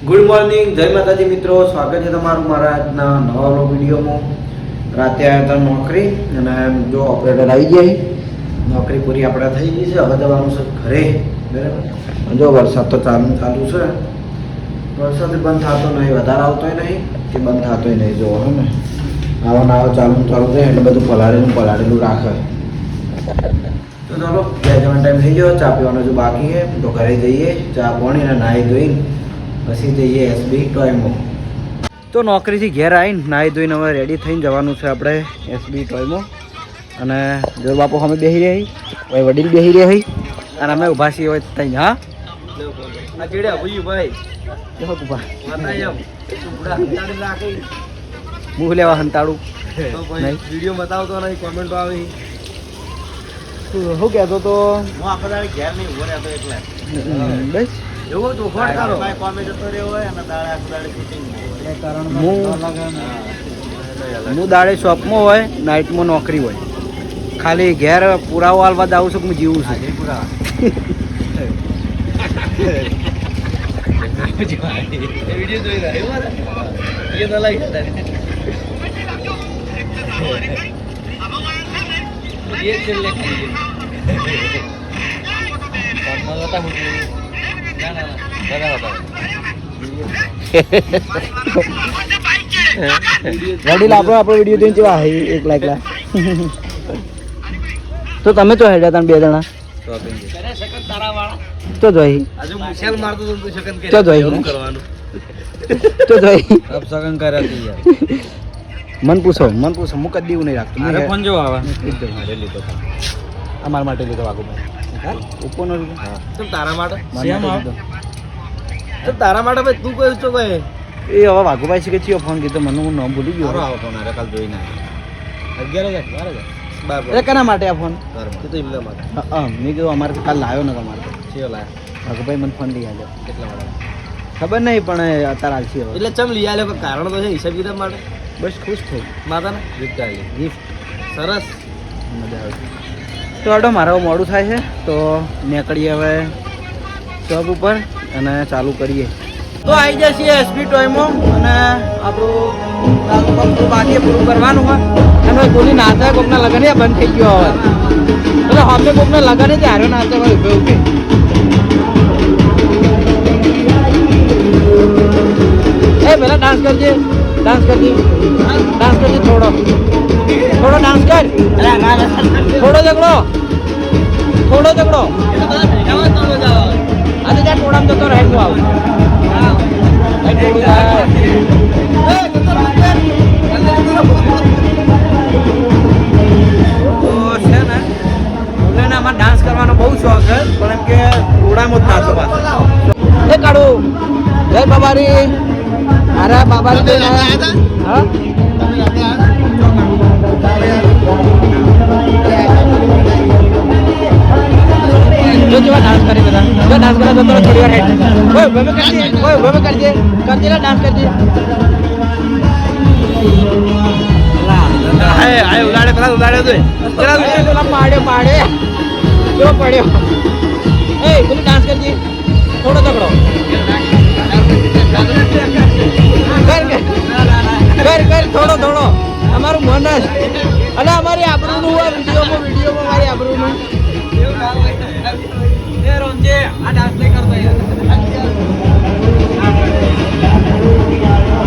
Good morning જય માતાજી મિત્રો. સ્વાગત છે તમારું મારા આજના નવા વ્લોગ વિડીયોમાં. રાતે આવ્યા હતા નોકરી અને જો ઓપરેટર આવી જાય નોકરી પૂરી આપણે થઈ ગઈ છે. હવે જવાનું છે ઘરે. બરાબર? જો વરસાદ તો ચાલુ ચાલુ છે. વરસાદ બંધ થતો નહીં, વધારે આવતોય નહીં. કે બંધ થતોય નહીં જો હે ને. આવો ને આવો, ચાલુ ચાલુ રહે એટલે બધું પલાળેલું પલાળેલું રાખે. તો ચાલો, બે જવાનો ટાઈમ થઈ ગયો. ચા પીવાનો જો બાકી છે. તો ઘરે જઈએ. ચા પાણી અને નાહી ધોઈને પછી જઈએ એસબી ટોયમો તો નોકરીથી ઘેર આવીને નાહી ધોઈને હવે રેડી થઈને જવાનું છે આપણે એસબી ટોયમો અને જો બાપુ અમે બેસી રહી ભાઈ વડીલ બેસી રહી અને અમે ઊભા છીએ હોય ત્યાં હા? આ કેડે ભૂલ્યું ભાઈ? કેવો ઊભા માતા એમ. બુડા હંતાડી રાખી. મું લેવા હંતાડું. નહીં. વીડિયો બતાવતો નહીં કોમેન્ટો આવે. શું કહેતો તો? હું આખો ઘેર નહીં ઊભો રહેતો એટલે. બસ. એવો તો ફોટ કરો ભાઈ રહ્યો હોય અને દાડે આખો દાડે શૂટિંગ હું હું દાડે શોપમાં હોય નાઇટમાં નોકરી હોય. ખાલી ઘેર પુરાવો આલવા જ આવું છું કે હું જીવું. છું વીડિયો વડીલ આપણો આપણો વીડિયો જોઈને કેવા એક લાખ લાખ. તો તમે તો હેડ્યા તા બે જણા. તો જોઈ તો જોઈ. તો જોઈ સગન યાર મન પૂછો મન પૂછો હું કદી નહીં રાખતો. ફોન જો આવે. અમારા માટે લીધો ઉપરનો લીધો તો તારા માટે? તો તારા માટે ભાઈ તું કહ્યું છો ભાઈ. એ હવે વાઘુભાઈ છે કે ચિયો ફોન કીધો મને હું નામ ભૂલી ગયો. આવો ફોન અરે કાલ જોઈને અગિયાર હજાર બાર હજાર અરે કના માટે આ ફોન તું તો ઇમલા માટે. હા, હા મેં કીધું અમારે કાલ લાવ્યો ને તમારે છે લાયા. વાઘુભાઈ મને ફોન લઈ આવ્યો કેટલા વાળા ખબર નહીં પણ એ અત્યારે હાલશે હવે એટલે ચમ લઈ આવ્યો કારણ તો છે હિસાબ કિતાબ માટે? બસ ખુશ થઈ. માતાને? ગિફ્ટ આવી ગિફ્ટ સરસ. મજા આવે. તો આડો મારા મોડું થાય છે. તો નીકળીએ હવે શોપ ઉપર અને ચાલુ કરીએ. તો આવી જાય છીએ એસપી ટોયમાં અને આપણું બાકી પૂરું કરવાનું હોય. અને કોની નાચે કોકના લગન એ બંધ થઈ ગયો હવે. એટલે હમે કોકના લગન જ હારો નાચે હોય ઉભે ઉભે. એ પેલા ડાન્સ કરજે. ડાન્સ કરજે ડાન્સ કરજે થોડો થોડો ડાન્સ કર થોડો ઝઘડો થોડો ઝઘડો આ તો ત્યાં ટોળામાં જતો રહે હું આવું ડાન્સ કરવાનો બહુ શોખ છે પણ એમ કે ટોળામાં જ નાચો પાછો એ કાઢું જય બાબારી જઈને આયા? હા? જો કેવા ડાન્સ કરે બધા. જો ડાન્સ કરે તો થોડી વાર હેડ ઓય ઉભે કરજે. ઓય ઉભે કરજે. કરજે ને ડાન્સ કરજે. આય આય ઉડાડે પેલા ઉડાડે તો પેલા પેલા પાડે પાડે. જો પડ્યો. એ પેલું ડાન્સ કરજે. થોડો તકડો કર કર થોડો થોડો. અમારું મન જ. અને અમારી આબરૂનું હોય વિડીયોમાં વિડીયોમાં મારી આબરૂનું. એ રોંજે આ ડાન્સ નહીં કરતો યાર.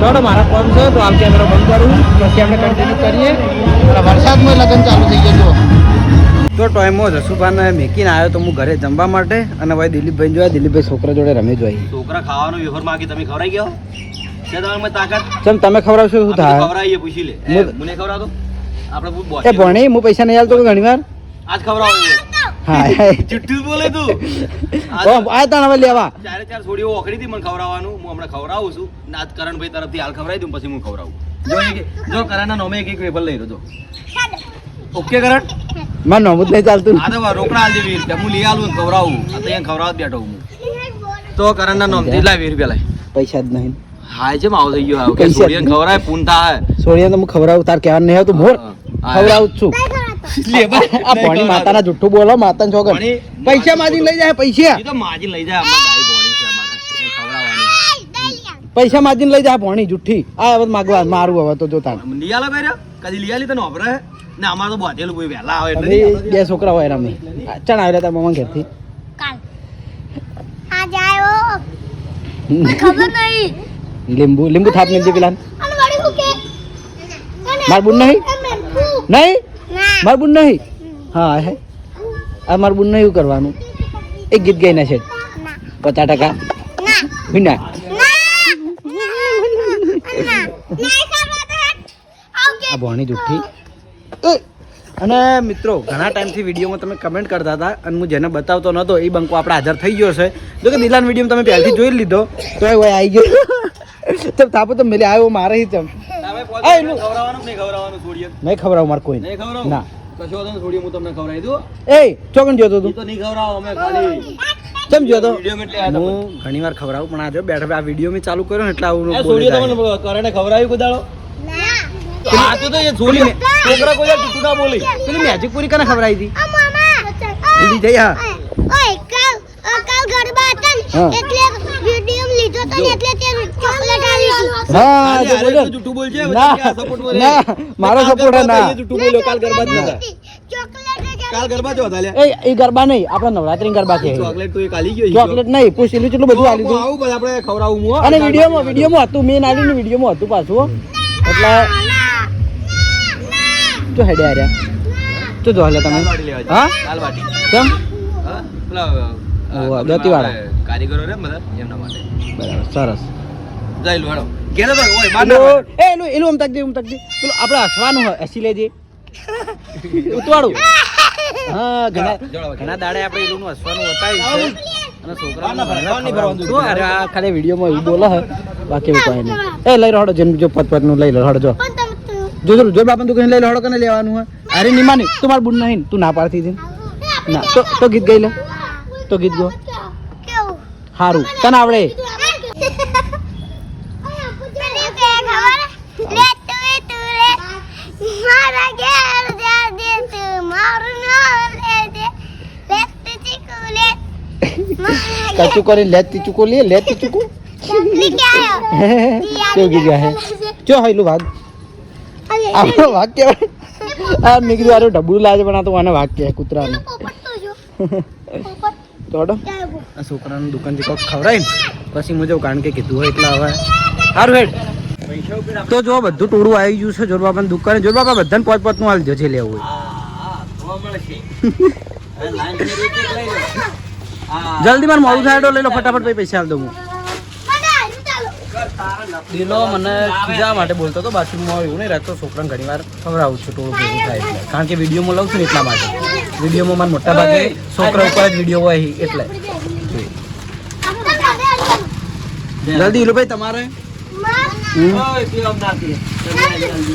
ચાલો મારા ફોન છે તો આમ કેમેરો બંધ કરું. પછી આપણે કન્ટિન્યુ કરીએ. અને વરસાદમાં લગ્ન ચાલુ થઈ ગયું તો ટાઈમો જસુભાને મેકીને આવ્યો તો હું ઘરે જમવા માટે. અને ભાઈ દિલીપભાઈ જોયા. દિલીપભાઈ છોકરા જોડે રમી જોઈ. છોકરા ખાવાનો વ્યવહાર માગી તમે ખવડાઈ ગયો? છે તમારે તાકાત? ચમ તમે ખવડાવશો શું થાય? ખવડાવીએ પૂછી લે. એ, હું- મને ખવડાવતો? આપણે બહુ બોસ એ ભણી હું પૈસા નહીં આલતો ઘણી વાર આજ ખવડાવો હા. ચુટ્ટુ બોલે તું. ઓ, આ તાણ હવે લેવા. ચારે ચાર છોડીઓ ઓકડી હતી મને ખવડાવવાનું. હું હમણાં ખવડાવું છું. ને આજ કરણભાઈ તરફથી હાલ ખવડાવી દઉં પછી હું ખવડાવું. જો એક જો કરણના નોમે એક એક વેફર લઈ રહ્યો જો. ઓકે કરણ? મારે નોમું જ નહીં ચાલતું. આ તો રોકડા રૂપિયા હું લઈ આલું ને ખવડાવું. આ તો અહીંયા ખવડાવવા જ બેઠો હું. તો કરણના નોમથી લાવી રૂપિયા લાય પૈસા જ નહીં. હાય છે માવો થઈ ગયો કે. ખવડાય પૂન થાય સોડિયા તો હું ખવડાવું તાર કહેવાનું નહીં આવતું મોર જ છું લે આ ભણી માતાના જુઠ્ઠું બોલો માતાને છોકર પૈસા માજી લઈ જાય પૈસા એ તો માજી લઈ જાય અમારે પૈસા માજીને લઈ જાય ભોણી જુઠ્ઠી આ હવે માગવા મારું હવે તો જોતા નિયાલો કર્યો કદી લિયાલી તને વાપરે ને અમાર તો બોધેલું કોઈ વહેલા આવે એટલે બે છોકરા હોય રમી ચણ આવ્યા તાર મમ્મા ઘેરથી કાલ આજ આવ્યો ખબર નહીં લીંબુ લીંબુ થાપ નીચે પેલા માર નહીં? નહીં? માર નહીં? હા, હે. આ માર બુન એવું કરવાનું. એક ગીત ગઈ ના છે. પચાસ ટકા. વિના નહીં આ ભોણી જુઠ્ઠી! અને મિત્રો, ઘણા ટાઈમથી વિડીયોમાં તમે કમેન્ટ કરતા હતા અને હું જેને બતાવતો નહોતો એ બંકો આપણે હાજર થઈ ગયો છે. જો કે દિલાન વીડિયો તમે પહેલથી જોઈ લીધો. તો એ આવી ગયો. તો તાપો તો મેલે આવ્યો મારે હી ચમ નહીં ખવડાવવાનું છોડીએ નહીં ખબર મારે કોઈ. નહીં ખવડાવું? ના. કશો તો છોડીએ હું તમને ખવડાવી દઉં એ ચોકન જોતો તું. તો નહીં ખવડાવો અમે ખાલી. ચમ જોતો? વીડિયો એટલે આ તો હું ઘણી વાર ખવડાવું પણ આ જો બેઠા આ વીડિયો મેં ચાલુ કર્યો ને એટલે આવું એ બોલી છોડીએ જાય. તમને કરણે ખવડાવ્યું ના. આ તો તો એ છોડી ને છોકરા કોઈ ટૂટું ના બોલી. પેલી મેજિક પૂરી કને ખવડાવી હતી? આ મામા. દીદી જઈ હા. ઓય કાલ કાલ ગરબા હતા હા. એટલે ને આલી બોલજે, ના. ના મારો સપોર્ટ ગરબા ના. હતા, બોલ્યો, કાલ ગરબા જ નહોતા. ચોકલેટ કાલ ગરબા જો હતા એ એ ગરબા નહીં આપણે નવરાત્રી ગરબા છે. ચોકલેટ તો એક આલી ગયો ચોકલેટ નહીં પૂછેલું કેટલું બધું આલી દીધું આવું આપણે ખવડાવું હું અને વિડીયોમાં વીડિયો હતું મેં આલ્યું ને વિડીયોમાં હતું પાછું એટલે જો હેડે આર્યા જો જો હાલે તમે. હા. કેમ? હા? પેલા. આપણે કારીગરો રે બધા, એમના માટે. બરાબર સરસ. જઈ લો, હેડો. ઘેરે ઓય, બહાર ના પેલું પાડો. એ એનું એનું આમ તકજે આમ દે. પેલું આપણે હસવાનું હોય હસી લેજે. ઉતવાડું. હા ઘણા ઘણા દાડે આપણે એનું હસવાનું બતાવ્યું છે અને ખાલી વિડીયોમાં એવું બોલે છે બાકી કોઈ નહીં. એ લઈ રહોડો જેમ જો નું લઈ લો હડો જો. જો જો જો બાપા તું કઈ લઈ લો કને લેવાનું હોય? અરે ની માની તું માર બુન નહીં તું ના પાડતી હતી. ના તો તો ગીત ગઈ લે. તો ગીત ગો. કેવું સારું તને આવડે? કચું કરી લેતી ચૂકો લે લેતી ચૂકો. કેવું ગયા હે? ચો હાઈલું ભાગ આપણો વાઘ કહેવાય. આ મેં કીધું આરું ઢબુડું લાગે પણ આ તો આને વાઘ કહેવાય કૂતરાનું. તો હડો આ છોકરાનું દુકાનથી કોક ખવડાય ને પછી મુજબ કારણ કે કીધું હોય એટલે હવે સારું હેડ તો જો બધું ટોળું આવી ગયું છે જોર બાપાની દુકાને જોર બાપા બધાને પોત પોતનું હાલ જશે લેવું હોય હા, હા. હા. જલ્દી મારે મોડું થાય લઈ લો ફટાફટ પૈસા આપી દઉં હું દિલો મને ખીજા માટે બોલતો હતો બાથરૂમમાં એવું નહીં રાખતો છોકરાને ઘણી વાર ખવડાવું છું ટોળું ભેગું થાય કારણ કે વિડીયોમાં લઉં છું એટલા માટે વિડીયોમાં મારા મોટા ભાગે છોકરા ઉપર જ વીડિયો હોય એટલે. જલ્દી ઈલો ભાઈ તમારે.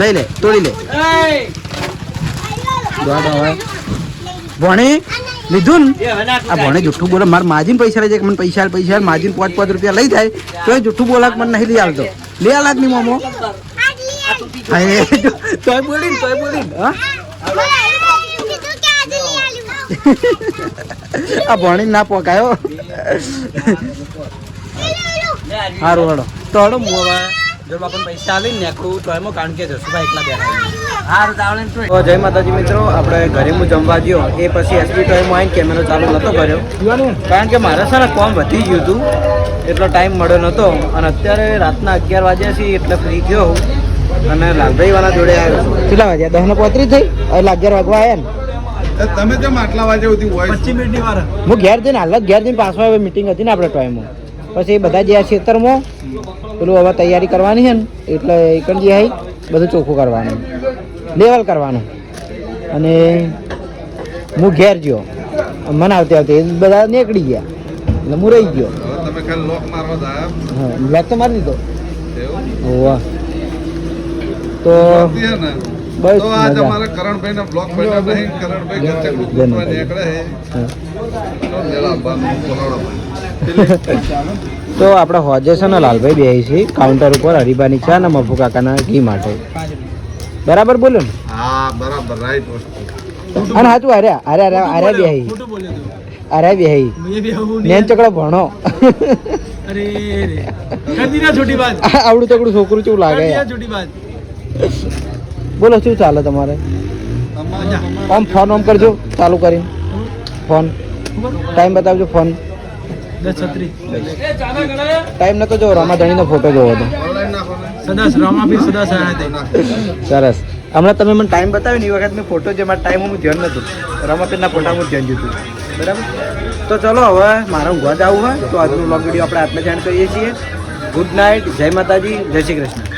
લઈ લે તોડી લે. ભણી લીધું ને? આ ભણે જુઠ્ઠું બોલે મારે માજીન પૈસા લઈ જાય કે મને પૈસા પૈસા માજીન પાંચ પાંચ રૂપિયા લઈ જાય તો એ જુઠ્ઠું બોલાક મને નહીં લઈ આવતો. લઈ આલ આદમી મોમો. હા, એ તોય બોલી તોય બોલી હા. આ ભણી ના પોકાયો. સારું હડો તો હડો મોવા જો બાપાને પૈસા આલીને નેકડું તો એમાં કારણ કે જસુભાઈ એકલા બેઠા તો જય માતાજી મિત્રો આપણે ઘરે હું જમવા ગયો. એ પછી એસપી ટાઈમમાં આવીને કેમેરો ચાલુ નહોતો કર્યો. કારણ કે મારે છે ને કોમ વધી ગયું હતું એટલો ટાઈમ મળ્યો નહોતો અને અત્યારે રાતના અગિયાર વાગ્યા છે એટલે ફ્રી થયો અને લાલભાઈ વાળા જોડે આવ્યો કેટલા વાગ્યા? દસ ને પોત્રીસ થઈ? અગિયાર વાગવા આવ્યા ને? તમે કેમ આટલા વાગે સુધી હોય હું ઘેર જઈને હાલ ઘેર જઈને પાછો હવે મિટિંગ હતી ને આપણે ટાઈમમાં પછી એ બધા જે આ ખેતરમાં પેલું હવે તૈયારી કરવાની છે ને એટલે એકણ જે આવી બધું ચોખ્ખું કરવાનું. લેવલ કરવાનું. અને હું ઘેર ગયો. મને આવતી આવતી બધા નીકળી ગયા. એટલે હું રહી ગયો. હવે તમે લોક તો મારી દીધો. તો બસ તો આજ મજા. અમારા કરણભાઈ ના બ્લોક બન્યા નહીં કરણભાઈ ઘરચે ગુજકોટવા નીકળે છે તો આપણે હોજે છે ને લાલભાઈ બે છે કાઉન્ટર ઉપર હરીબાની ચા ને મફુ કાકાના ઘી માટે. બરાબર બોલો ને? હા બરાબર રાઈટ વસ્તુ. અને હાચું અરે અરે અરે અરે બે અરે બે નેન ચકડો ભણો. અરે આવડું તકડું છોકરું ચેવું લાગે છોટી બોલો શું ચાલે તમારે? આમ ફોન ઓમ કરજો ચાલુ કરીને. ફોન ટાઈમ બતાવજો ફોન ટાઈમ નતો જો રમાધણીનો ફોટો જોવો હતો. સહાય સરસ. હમણાં તમે મને ટાઈમ બતાવ્યો ને એ વખત મેં ફોટો જે મારા ટાઈમ હું ધ્યાન નહોતું રમાપીરના ફોટા હું ધ્યાન જોતું. બરાબર? તો ચલો હવે મારા ઊંઘવા જવું હોય તો આજનો બ્લોગ વીડિયો આપણે આટલે જાણ કરીએ છીએ. ગુડ નાઇટ જય માતાજી જય શ્રી કૃષ્ણ.